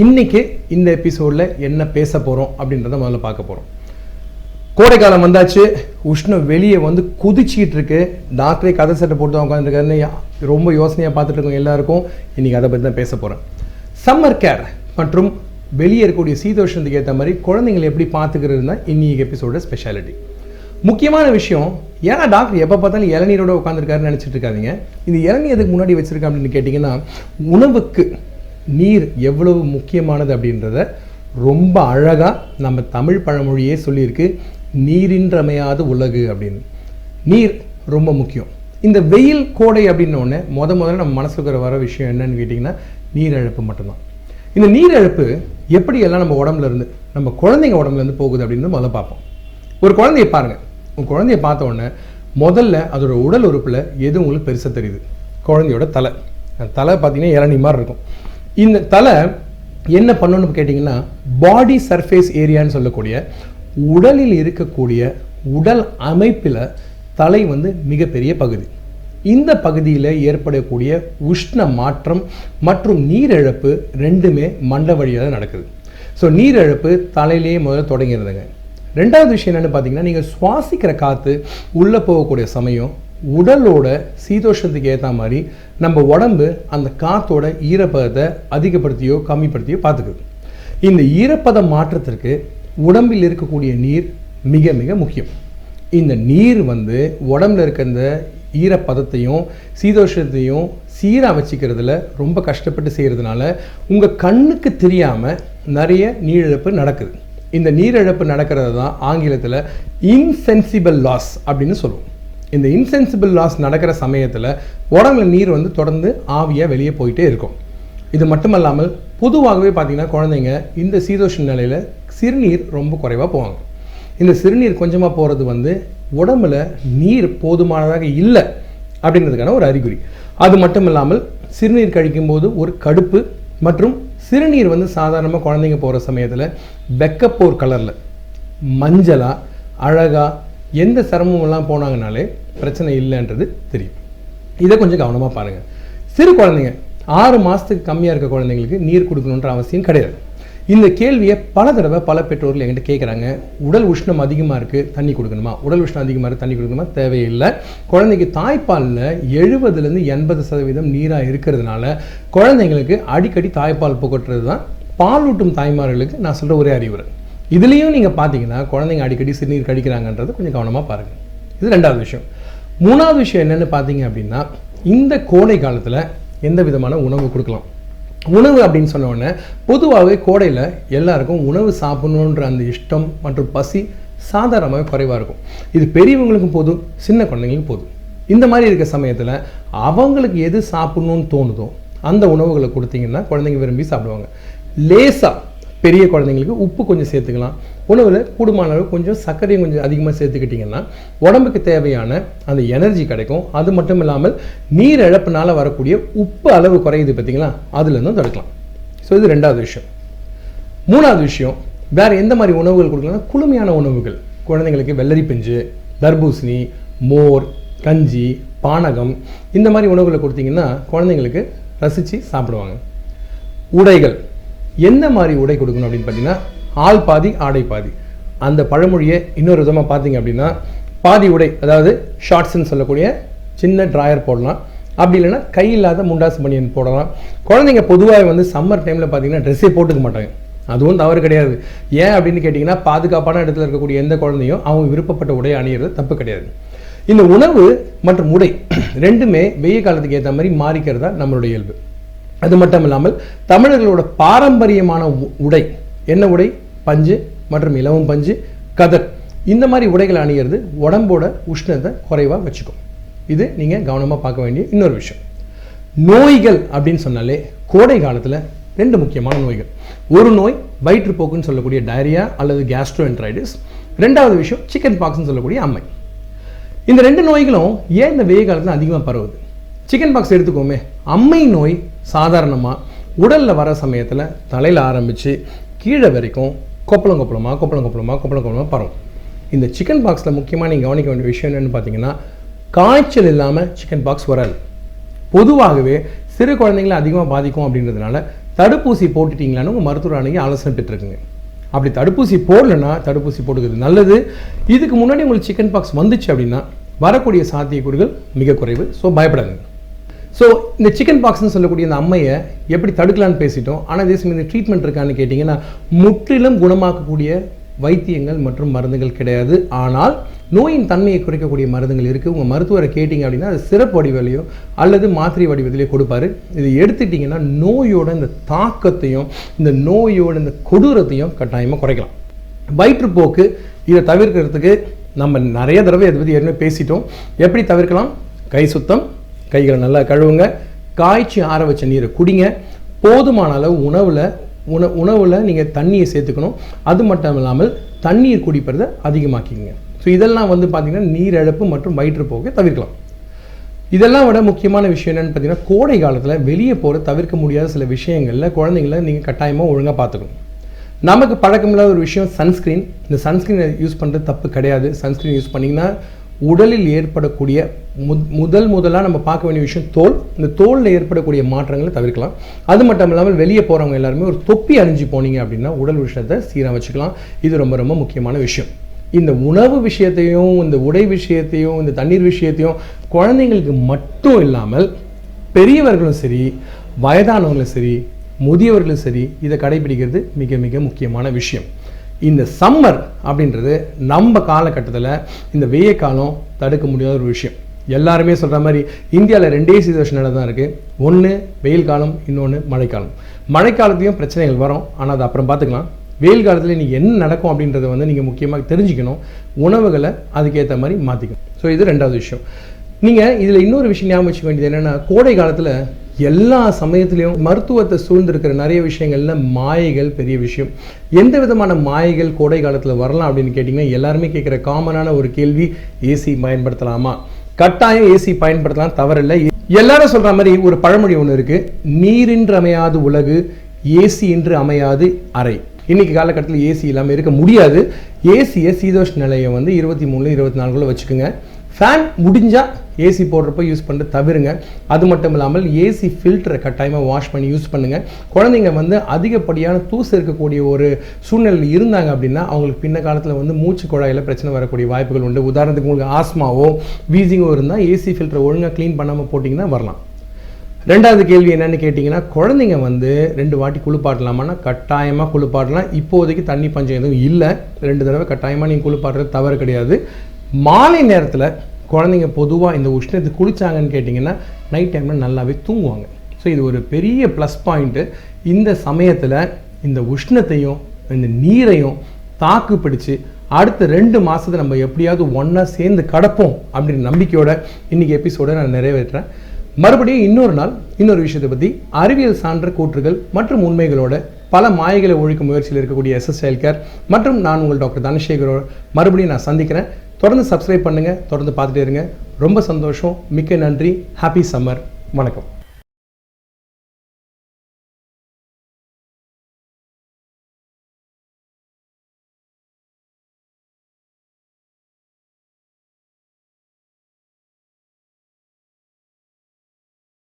இன்னைக்கு இந்த எபிசோடில் என்ன பேச போகிறோம் அப்படின்றத முதல்ல பார்க்க போகிறோம் கோடைக்காலம் வந்தாச்சு உஷ்ணம் வெளியே வந்து குதிச்சிக்கிட்டு இருக்கு. டாக்டரே கதை சட்டை போட்டு தான் உட்காந்துருக்காருன்னு ரொம்ப யோசனையாக பார்த்துட்டு இருக்கோம் எல்லாருக்கும் இன்னைக்கு அதை பற்றி தான் பேச போகிறேன் சம்மர் கேர் மற்றும் வெளியே இருக்கக்கூடிய சீதோஷத்துக்கு ஏற்ற மாதிரி குழந்தைங்களை எப்படி பார்த்துக்கிறது தான் இன்னைக்கு எபிசோட ஸ்பெஷாலிட்டி முக்கியமான விஷயம் ஏன்னா டாக்டர் எப்போ பார்த்தாலும் இளநீரோட உட்காந்துருக்காருன்னு நினச்சிட்டு இருக்காதீங்க. இந்த இளநீர் எதுக்கு முன்னாடி வச்சுருக்கேன் அப்படின்னு கேட்டிங்கன்னா உணவுக்கு நீர் எவ்வளவு முக்கியமானது அப்படின்றத ரொம்ப அழகாக நம்ம தமிழ் பழமொழியே சொல்லியிருக்கு. நீரின்றமையாத உலகு அப்படின்னு. நீர் ரொம்ப முக்கியம். இந்த வெயில் கோடை அப்படின்னோடனே முத முதல்ல நம்ம மனசுக்கு வர விஷயம் என்னன்னு கேட்டிங்கன்னா நீரிழப்பு மட்டும்தான். இந்த நீரிழப்பு எப்படி எல்லாம் நம்ம உடம்புல இருந்து நம்ம குழந்தைங்க உடம்புல இருந்து போகுது அப்படின்னு முதல்ல பார்ப்போம். ஒரு குழந்தைய பாருங்கள் உங்கள் குழந்தைய பார்த்த உடனே முதல்ல அதோட உடல் உறுப்பில் எது உங்களுக்கு பெருசாக தெரியுது? குழந்தையோட தலை. தலை பார்த்தீங்கன்னா இளநீ மாதிரி இருக்கும். இந்த தலை என்ன பண்ணணும்னு கேட்டிங்கன்னா பாடி சர்ஃபேஸ் ஏரியான்னு சொல்லக்கூடிய உடலில் இருக்கக்கூடிய உடல் அமைப்பில் தலை வந்து மிகப்பெரிய பகுதி. இந்த பகுதியில் ஏற்படக்கூடிய உஷ்ண மாற்றம் மற்றும் நீரிழப்பு ரெண்டுமே மண்ட வழியாக தான் நடக்குது. ஸோ நீரிழப்பு தலையிலேயே முதல்ல தொடங்கிடுதுங்க. ரெண்டாவது விஷயம் என்னென்னு பார்த்தீங்கன்னா நீங்கள் சுவாசிக்கிற காற்று உள்ளே போகக்கூடிய சமயம் உடலோட சீதோஷத்துக்கு ஏற்ற மாதிரி நம்ம உடம்பு அந்த காற்றோட ஈரப்பதத்தை அதிகப்படுத்தியோ கம்மிப்படுத்தியோ பார்த்துக்குது இந்த ஈரப்பத மாற்றத்திற்கு உடம்பில் இருக்கக்கூடிய நீர் மிக மிக முக்கியம். இந்த நீர் வந்து உடம்புல இருக்க இந்த ஈரப்பதத்தையும் சீதோஷத்தையும் சீராக வச்சுக்கிறதுல ரொம்ப கஷ்டப்பட்டு செய்கிறதுனால உங்கள் கண்ணுக்கு தெரியாமல் நிறைய நீரிழப்பு நடக்குது. இந்த நீரிழப்பு நடக்கிறது தான் ஆங்கிலத்தில் இன்சென்சிபிள் லாஸ் அப்படின்னு சொல்லுவோம். இந்த இன்சென்சிபிள் லாஸ் நடக்கிற சமயத்தில் உடம்புல நீர் வந்து தொடர்ந்து ஆவியாக வெளியே போயிட்டே இருக்கும். இது மட்டுமல்லாமல் பொதுவாகவே பார்த்தீங்கன்னா குழந்தைங்க இந்த சீதோஷ நிலையில் சிறுநீர் ரொம்ப குறைவாக போவாங்க. இந்த சிறுநீர் கொஞ்சமாக போகிறது வந்து உடம்புல நீர் போதுமானதாக இல்லை அப்படின்றதுக்கான ஒரு அறிகுறி. அது மட்டும் இல்லாமல் சிறுநீர் கழிக்கும்போது ஒரு கடுப்பு மற்றும் சிறுநீர் வந்து சாதாரணமாக குழந்தைங்க போகிற சமயத்தில் வெக்கப்போர் கலரில் மஞ்சளா அழகா எந்த சிரமமெல்லாம் போனாங்கனாலே பிரச்சனை இல்லைன்றது தெரியும். இதை கொஞ்சம் கவனமாக பாருங்கள் சிறு குழந்தைங்க ஆறு மாதத்துக்கு கம்மியாக இருக்க குழந்தைங்களுக்கு நீர் கொடுக்கணுன்ற அவசியம் கிடையாது. இந்த கேள்வியை பல தடவை பல பெற்றோர்கள் என்கிட்ட கேட்குறாங்க உடல் உஷ்ணம் அதிகமாக இருக்குது தண்ணி கொடுக்கணுமா? உடல் உஷ்ணம் அதிகமாக இருக்குது தண்ணி கொடுக்கணுமா? தேவையில்லை. குழந்தைக்கு தாய்ப்பாலில் எழுபதுலேருந்து எண்பது சதவீதம் நீராக இருக்கிறதுனால குழந்தைங்களுக்கு அடிக்கடி தாய்ப்பால் புகட்டுறது தான் பாலூட்டும் தாய்மார்களுக்கு நான் சொல்கிற ஒரே அறிவுரை. இதுலேயும் நீங்கள் பார்த்தீங்கன்னா குழந்தைங்க அடிக்கடி சிறுநீர் கழிக்கிறாங்கன்றது கொஞ்சம் கவனமாக பாருங்கள் இது ரெண்டாவது விஷயம். மூணாவது விஷயம் என்னென்னு பார்த்தீங்க அப்படின்னா இந்த கோடை காலத்தில் எந்த விதமான உணவு கொடுக்கலாம்? உணவு அப்படின்னு சொன்ன உடனே பொதுவாகவே கோடையில் எல்லாருக்கும் உணவு சாப்பிடணுன்ற அந்த இஷ்டம் மற்றும் பசி சாதாரணமாகவே குறைவாக இருக்கும். இது பெரியவங்களுக்கும் போதும் சின்ன குழந்தைங்களுக்கும் போதும். இந்த மாதிரி இருக்க சமயத்தில் அவங்களுக்கு எது சாப்பிடணும்னு தோணுதோ அந்த உணவுகளை கொடுத்தீங்கன்னா குழந்தைங்க விரும்பி சாப்பிடுவாங்க. லேசாக பெரிய குழந்தைங்களுக்கு உப்பு கொஞ்சம் சேர்த்துக்கலாம். உணவில் கூடுமான அளவு கொஞ்சம் சர்க்கரையும் கொஞ்சம் அதிகமாக சேர்த்துக்கிட்டிங்கன்னா உடம்புக்கு தேவையான அந்த எனர்ஜி கிடைக்கும். அது மட்டும் இல்லாமல் நீர் இழப்புனால வரக்கூடிய உப்பு அளவு குறையுது பார்த்தீங்களா அதுலேருந்தும் தடுக்கலாம். ஸோ இது ரெண்டாவது விஷயம். மூணாவது விஷயம் வேறு எந்த மாதிரி உணவுகள் கொடுக்கலாம்னா குளுமையான உணவுகள். குழந்தைங்களுக்கு வெள்ளரி பிஞ்சு தர்பூசணி மோர் கஞ்சி பானகம் இந்த மாதிரி உணவுகளை கொடுத்தீங்கன்னா குழந்தைங்களுக்கு ரசித்து சாப்பிடுவாங்க. உடைகள். எந்த மாதிரி உடை கொடுக்கணும் அப்படின்னு பார்த்தீங்கன்னா ஆள் பாதி ஆடை பாதி. அந்த பழமொழியை இன்னொரு விதமாக பார்த்தீங்க அப்படின்னா பாதி உடை அதாவது ஷார்ட்ஸ்ன்னு சொல்லக்கூடிய சின்ன ட்ராயர் போடலாம். அப்படி இல்லைன்னா கை இல்லாத முண்டாசு பனியன் போடலாம். குழந்தைங்க பொதுவாக வந்து சம்மர் டைமில் பார்த்தீங்கன்னா ட்ரெஸ்ஸே போட்டுக்க மாட்டாங்க. அதுவும் தவறு கிடையாது. ஏன் அப்படின்னு கேட்டிங்கன்னா பாதுகாப்பான இடத்துல இருக்கக்கூடிய எந்த குழந்தையும் அவங்க விருப்பப்பட்ட உடை அணியிறது தப்பு கிடையாது. இந்த உணவு மற்றும் உடை ரெண்டுமே வெய்ய காலத்துக்கு ஏற்ற மாதிரி மாறிக்கிறதா நம்மளுடைய இயல்பு. அது மட்டும் இல்லாமல் தமிழர்களோட பாரம்பரியமான உ- உடை. என்ன உடை? பஞ்சு மற்றும் இலவம் பஞ்சு கதர். இந்த மாதிரி உடைகளை அணியிறது உடம்போட உஷ்ணத்தை குறைவாக வச்சுக்கும். இது நீங்கள் கவனமாக பார்க்க வேண்டிய இன்னொரு விஷயம். நோய்கள் அப்படின்னு சொன்னாலே கோடை காலத்தில் ரெண்டு முக்கியமான நோய்கள். ஒரு நோய் வயிற்றுப்போக்குன்னு சொல்லக்கூடிய டயரியா அல்லது கேஸ்ட்ரோஎன்ட்ரைடிஸ் ரெண்டாவது விஷயம் சிக்கன் பாக்ஸ்னு சொல்லக்கூடிய அம்மை. இந்த ரெண்டு நோய்களும் ஏன் இந்த வெய்ய காலத்தில் அதிகமாக பரவுது? சிக்கன் பாக்ஸ் எடுத்துக்கோமே. அம்மை நோய் சாதாரணமாக உடலில் வர சமயத்தில் தலையில் ஆரம்பித்து கீழே வரைக்கும் கொப்பளம் கொப்பளமாக கொப்பளம் கொப்பளமாக கொப்பளம் கொப்பளமாக பரவும். இந்த சிக்கன் பாக்ஸில் முக்கியமாக நீங்கள் கவனிக்க வேண்டிய விஷயம் என்னென்னு பார்த்தீங்கன்னா காய்ச்சல் இல்லாமல் சிக்கன் பாக்ஸ் வராது. பொதுவாகவே சிறு குழந்தைங்களை அதிகமாக பாதிக்கும் அப்படின்றதுனால தடுப்பூசி போட்டுட்டீங்களான்னு உங்கள் மருத்துவர் அணுகி ஆலோசனை பெற்றுருக்குங்க. அப்படி தடுப்பூசி போடலன்னா தடுப்பூசி போட்டுக்கிறது நல்லது. இதுக்கு முன்னாடி உங்களுக்கு சிக்கன் பாக்ஸ் வந்துச்சு அப்படின்னா வரக்கூடிய சாத்தியக்கூறுகள் மிக குறைவு. ஸோ பயப்படாதுங்க. ஸோ இந்த சிக்கன் பாக்ஸ்னு சொல்லக்கூடிய இந்த அம்மையை எப்படி தடுக்கலான்னு பேசிட்டோம். ஆனால் இதே சமயம் இந்த ட்ரீட்மெண்ட் இருக்கான்னு கேட்டிங்கன்னா முற்றிலும் குணமாக்கக்கூடிய வைத்தியங்கள் மற்றும் மருந்துகள் கிடையாது. ஆனால் நோயின் தன்மையை குறைக்கக்கூடிய மருந்துகள் இருக்குது உங்கள் மருத்துவரை கேட்டிங்க அப்படின்னா அது சிறப்பு வடிவிலையோ அல்லது மாத்திரை வடிவத்திலையோ கொடுப்பாரு. இதை எடுத்துட்டிங்கன்னா நோயோட இந்த தாக்கத்தையும் இந்த நோயோட இந்த கொடூரத்தையும் கட்டாயமாக குறைக்கலாம். வயிற்றுப்போக்கு இதை தவிர்க்கிறதுக்கு நம்ம நிறைய தடவை இதை பற்றி ஏற்கனவே பேசிட்டோம். எப்படி தவிர்க்கலாம்? கை சுத்தம் கைகளை நல்லா கழுவுங்க. காய்ச்சி ஆற வச்ச நீரை குடிங்க. போதுமான அளவு உணவில் உண உணவில் நீங்கள் தண்ணியை சேர்த்துக்கணும். அது மட்டும் இல்லாமல் தண்ணீர் குடிப்பதை அதிகமாக்கிங்க ஸோ இதெல்லாம் வந்து பார்த்திங்கன்னா நீரிழப்பு மற்றும் வயிற்றுப்போக்கை தவிர்க்கலாம். இதெல்லாம் விட முக்கியமான விஷயம் என்னென்னு பார்த்தீங்கன்னா கோடை காலத்தில் வெளியே போகிற தவிர்க்க முடியாத சில விஷயங்களில் குழந்தைங்கள நீங்கள் கட்டாயமாக ஒழுங்காக பார்த்துக்கணும். நமக்கு பழக்கமில்லாத ஒரு விஷயம் சன்ஸ்க்ரீன். இந்த சன்ஸ்க்ரீனை யூஸ் பண்ணுறது தப்பு கிடையாது. சன்ஸ்க்ரீன் யூஸ் பண்ணிங்கன்னா உடலில் ஏற்படக்கூடிய முதல் முதலாக நம்ம பார்க்க வேண்டிய விஷயம் தோல். இந்த தோலில் ஏற்படக்கூடிய மாற்றங்களை தவிர்க்கலாம். அது மட்டும் இல்லாமல் வெளியே போகிறவங்க எல்லாருமே ஒரு தொப்பி அணிஞ்சு போனீங்க அப்படின்னா உடல் விஷயத்தை சீராக வச்சுக்கலாம் இது ரொம்ப ரொம்ப முக்கியமான விஷயம். இந்த உணவு விஷயத்தையும் இந்த உடை விஷயத்தையும் இந்த தண்ணீர் விஷயத்தையும் குழந்தைங்களுக்கு மட்டும் இல்லாமல் பெரியவர்களும் சரி வயதானவங்களும் சரி முதியவர்களும் சரி இதை கடைபிடிக்கிறது மிக மிக முக்கியமான விஷயம். இந்த சம்மர் அப்படின்றது நம்ம காலகட்டத்தில் இந்த வெய்ய காலம் தடுக்க முடியாத ஒரு விஷயம். எல்லாருமே சொல்கிற மாதிரி இந்தியாவில் ரெண்டே சீதோஷனால தான் இருக்குது ஒன்று வெயில் காலம் இன்னொன்று மழைக்காலம். மழைக்காலத்தையும் பிரச்சனைகள் வரும். ஆனால் அது அப்புறம் பார்த்துக்கலாம் வெயில் காலத்தில் இன்றைக்கி என்ன நடக்கும் அப்படின்றத வந்து நீங்கள் முக்கியமாக தெரிஞ்சுக்கணும். உணவுகளை அதுக்கேற்ற மாதிரி மாற்றிக்கணும் ஸோ இது ரெண்டாவது விஷயம். நீங்கள் இதில் இன்னொரு விஷயம் ஞாபகம் வச்சுக்க வேண்டியது என்னென்னா கோடை காலத்தில் எல்லா சமயத்திலையும் மருத்துவத்தை சூழ்ந்திருக்கிற நிறைய விஷயங்கள்ல மாயைகள் பெரிய விஷயம். எந்த விதமான மாயைகள் கோடை காலத்தில் வரலாம் அப்படின்னு கேட்டிங்கன்னா எல்லாருமே கேட்குற காமனான ஒரு கேள்வி ஏசி பயன்படுத்தலாமா? கட்டாயம் ஏசி பயன்படுத்தலாம் தவறில்லை. எல்லாரும் சொல்ற மாதிரி ஒரு பழமொழி ஒன்று இருக்கு. நீரின்று அமையாது உலகு ஏசி இன்று அமையாது அறை. இன்னைக்கு காலகட்டத்தில் ஏசி இல்லாமல் இருக்க முடியாது. ஏசியை சீதோஷ் நிலையை வந்து இருபத்தி மூணு இருபத்தி நாலுக்குள்ள வச்சுக்கோங்க. ஃபேன் முடிஞ்சால் ஏசி போடுறப்ப யூஸ் பண்ணிட்டு தவிருங்க. அது மட்டும் இல்லாமல் ஏசி ஃபில்டரை கட்டாயமாக வாஷ் பண்ணி யூஸ் பண்ணுங்கள் குழந்தைங்க வந்து அதிகப்படியான தூசு இருக்கக்கூடிய ஒரு சூழ்நிலையில் இருந்தாங்க அப்படின்னா அவங்களுக்கு பின்ன காலத்தில் வந்து மூச்சு குழாயில் பிரச்சனை வரக்கூடிய வாய்ப்புகள் உண்டு. உதாரணத்துக்கு உங்களுக்கு ஆஸ்மாவோ வீசிங்கோ இருந்தால் ஏசி ஃபில்டரை ஒழுங்காக க்ளீன் பண்ணாமல் போட்டிங்கன்னா வரலாம். ரெண்டாவது கேள்வி என்னென்னு கேட்டிங்கன்னா குழந்தைங்க வந்து ரெண்டு வாட்டி குளிப்பாட்டலாமான்னா கட்டாயமாக குளிப்பாட்டலாம். இப்போதைக்கு தண்ணி பஞ்சம் எதுவும் இல்லை. ரெண்டு தடவை கட்டாயமாக நீங்கள் குளிப்பாட்டுறது தவறு கிடையாது. மாலை நேரத்தில் குழந்தைங்க பொதுவாக இந்த உஷ்ணத்துக்கு குளிச்சாங்கன்னு கேட்டிங்கன்னா நைட் டைமில் நல்லாவே தூங்குவாங்க. ஸோ இது ஒரு பெரிய ப்ளஸ் பாயிண்ட்டு இந்த சமயத்தில் இந்த உஷ்ணத்தையும் இந்த நீரையும் தாக்கு பிடிச்சு அடுத்த ரெண்டு மாதத்தை நம்ம எப்படியாவது ஒன்றா சேர்ந்து கடப்போம் அப்படின்ற நம்பிக்கையோட இன்றைக்கி எபிசோடை நான் நிறைவேற்றுறேன். மறுபடியும் இன்னொரு நாள் இன்னொரு விஷயத்தை பற்றி அறிவியல் சான்ற கூற்றுகள் மற்றும் உண்மைகளோட பல மாயைகளை ஒழிக்கும் முயற்சியில் இருக்கக்கூடிய எஸ்எஸ் செயல்கர் மற்றும் நான் உங்கள் டாக்டர் தனசேகரோட மறுபடியும் நான் சந்திக்கிறேன். தொடர்ந்து சப்ஸ்கிரைப் பண்ணுங்கள் தொடர்ந்து பார்த்துட்டே இருங்க. ரொம்ப சந்தோஷம் மிக்க நன்றி ஹாப்பி சம்மர் வணக்கம்.